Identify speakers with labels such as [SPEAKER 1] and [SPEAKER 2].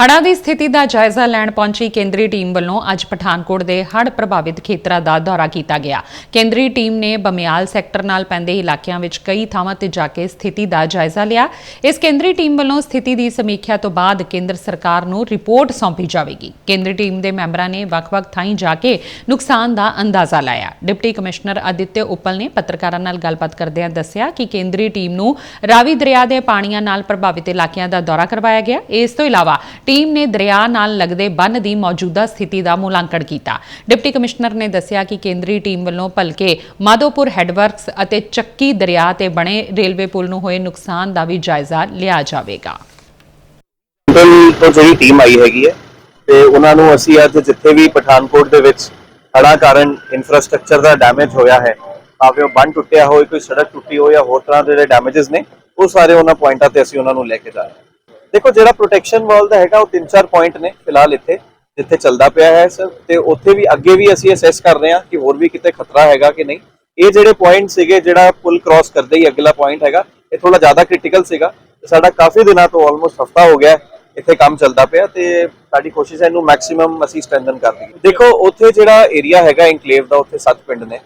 [SPEAKER 1] ਹੜ੍ਹਾਂ ਦੀ ਸਥਿਤੀ ਦਾ ਜਾਇਜ਼ਾ ਲੈਣ ਪਹੁੰਚੀ ਕੇਂਦਰੀ ਟੀਮ ਵੱਲੋਂ ਅੱਜ ਪਠਾਨਕੋਟ ਦੇ ਹੜ੍ਹ ਪ੍ਰਭਾਵਿਤ ਖੇਤਰਾਂ ਦਾ ਦੌਰਾ ਕੀਤਾ ਗਿਆ। ਕੇਂਦਰੀ ਟੀਮ ਨੇ ਬਮਿਆਲ ਸੈਕਟਰ ਨਾਲ ਪੈਂਦੇ ਇਲਾਕਿਆਂ ਵਿੱਚ ਕਈ ਥਾਵਾਂ ਤੇ ਜਾ ਕੇ ਸਥਿਤੀ ਦਾ ਜਾਇਜ਼ਾ ਲਿਆ। ਇਸ ਕੇਂਦਰੀ ਟੀਮ ਵੱਲੋਂ ਸਥਿਤੀ ਦੀ ਸਮੀਖਿਆ ਤੋਂ ਬਾਅਦ ਕੇਂਦਰ ਸਰਕਾਰ ਨੂੰ ਰਿਪੋਰਟ ਸੌਂਪੀ ਜਾਵੇਗੀ। ਕੇਂਦਰੀ ਟੀਮ ਦੇ ਮੈਂਬਰਾਂ ਨੇ ਵੱਖ-ਵੱਖ ਥਾਈਂ ਜਾ ਕੇ ਨੁਕਸਾਨ ਦਾ ਅੰਦਾਜ਼ਾ ਲਾਇਆ। ਡਿਪਟੀ ਕਮਿਸ਼ਨਰ ਅਦਿੱਤਯ ਉਪਲ ਨੇ ਪੱਤਰਕਾਰਾਂ ਨਾਲ ਗੱਲਬਾਤ ਕਰਦਿਆਂ ਦੱਸਿਆ ਕਿ ਕੇਂਦਰੀ ਟੀਮ ਨੂੰ ਰਾਵੀ ਦਰਿਆ ਦੇ ਪਾਣੀਆਂ ਨਾਲ ਪ੍ਰਭਾਵਿਤ ਇਲਾਕਿਆਂ ਦਾ ਦੌਰਾ ਕਰਵਾਇਆ ਗਿਆ। ਇਸ ਤੋਂ ਇਲਾਵਾ ਟੀਮ ਨੇ ਦਰਿਆ ਨਾਲ ਲੱਗਦੇ ਬੰਨ ਦੀ ਮੌਜੂਦਾ ਸਥਿਤੀ ਦਾ ਮੁਲਾਂਕਣ ਕੀਤਾ। ਡਿਪਟੀ ਕਮਿਸ਼ਨਰ ਨੇ ਦੱਸਿਆ ਕਿ ਕੇਂਦਰੀ ਟੀਮ ਵੱਲੋਂ ਭਲਕੇ ਮਾਧੋਪੁਰ ਹੈੱਡਵਰਕਸ ਅਤੇ ਚੱਕੀ ਦਰਿਆ ਤੇ ਬਣੇ ਰੇਲਵੇ ਪੁਲ ਨੂੰ ਹੋਏ ਨੁਕਸਾਨ ਦਾ ਵੀ ਜਾਇਜ਼ਾ ਲਿਆ ਜਾਵੇਗਾ।
[SPEAKER 2] ਸੈਂਟਰਲ ਤੋਂ ਜਿਹੜੀ ਟੀਮ ਆਈ ਹੈਗੀ ਹੈ ਤੇ ਉਹਨਾਂ ਨੂੰ ਅਸੀਂ ਅੱਜ ਜਿੱਥੇ ਵੀ ਪਠਾਨਕੋਟ ਦੇ ਵਿੱਚ ਹੜ੍ਹਾਂ ਕਾਰਨ ਇਨਫਰਾਸਟ੍ਰਕਚਰ ਦਾ ਡੈਮੇਜ ਹੋਇਆ ਹੈ, ਭਾਵੇਂ ਉਹ ਬੰਨ ਟੁੱਟਿਆ ਹੋਵੇ, ਕੋਈ ਸੜਕ ਟੁੱਟੀ ਹੋਵੇ ਜਾਂ ਹੋਰ ਤਰ੍ਹਾਂ ਦੇ ਜਿਹੜੇ ਡੈਮੇजेस ਨੇ, ਉਹ ਸਾਰੇ ਉਹਨਾਂ ਪੁਆਇੰਟਾਂ ਤੇ ਅਸੀਂ ਉਹਨਾਂ ਨੂੰ ਲੈ ਕੇ ਜਾ ਰਹੇ ਹਾਂ। ਦੇਖੋ, ਜਿਹੜਾ ਪ੍ਰੋਟੈਕਸ਼ਨ ਵਾਲ ਦਾ ਹੈਗਾ, ਉਹ ਤਿੰਨ ਚਾਰ ਪੁਆਇੰਟ ਨੇ ਫਿਲਹਾਲ ਇੱਥੇ, ਜਿੱਥੇ ਚੱਲਦਾ ਪਿਆ ਹੈ ਸਰ ਤੇ ਉੱਥੇ ਵੀ ਅੱਗੇ ਵੀ ਅਸੀਂ ਅਸੈਸ ਕਰ ਰਹੇ ਹਾਂ ਕਿ ਹੋਰ ਵੀ ਕਿਤੇ ਖਤਰਾ ਹੈਗਾ ਕਿ ਨਹੀਂ। ਇਹ ਜਿਹੜੇ ਪੁਆਇੰਟ ਸੀਗੇ, ਜਿਹੜਾ ਪੁਲ ਕ੍ਰਾਸ ਕਰਦੇ ਹੀ ਅਗਲਾ ਪੁਆਇੰਟ ਹੈਗਾ, ਇਹ ਥੋੜਾ ਜ਼ਿਆਦਾ ਕ੍ਰਿਟੀਕਲ ਸੀਗਾ। ਸਾਡਾ ਕਾਫੀ ਦਿਨਾਂ ਤੋਂ ਆਲਮੋਸਟ ਹਫਤਾ ਹੋ ਗਿਆ ਇੱਥੇ ਕੰਮ ਚੱਲਦਾ ਪਿਆ, ਤੇ ਸਾਡੀ ਕੋਸ਼ਿਸ਼ ਹੈ ਇਹਨੂੰ ਮੈਕਸਿਮਮ ਅਸੀਂ ਸਟ੍ਰੈਂਥਨ ਕਰ ਦਈਏ। ਦੇਖੋ, ਉੱਥੇ ਜਿਹੜਾ ਏਰੀਆ ਹੈਗਾ ਇਨਕਲੇਵ ਦਾ, ਉੱਥੇ ਸੱਤ ਪਿੰਡ ਨੇ।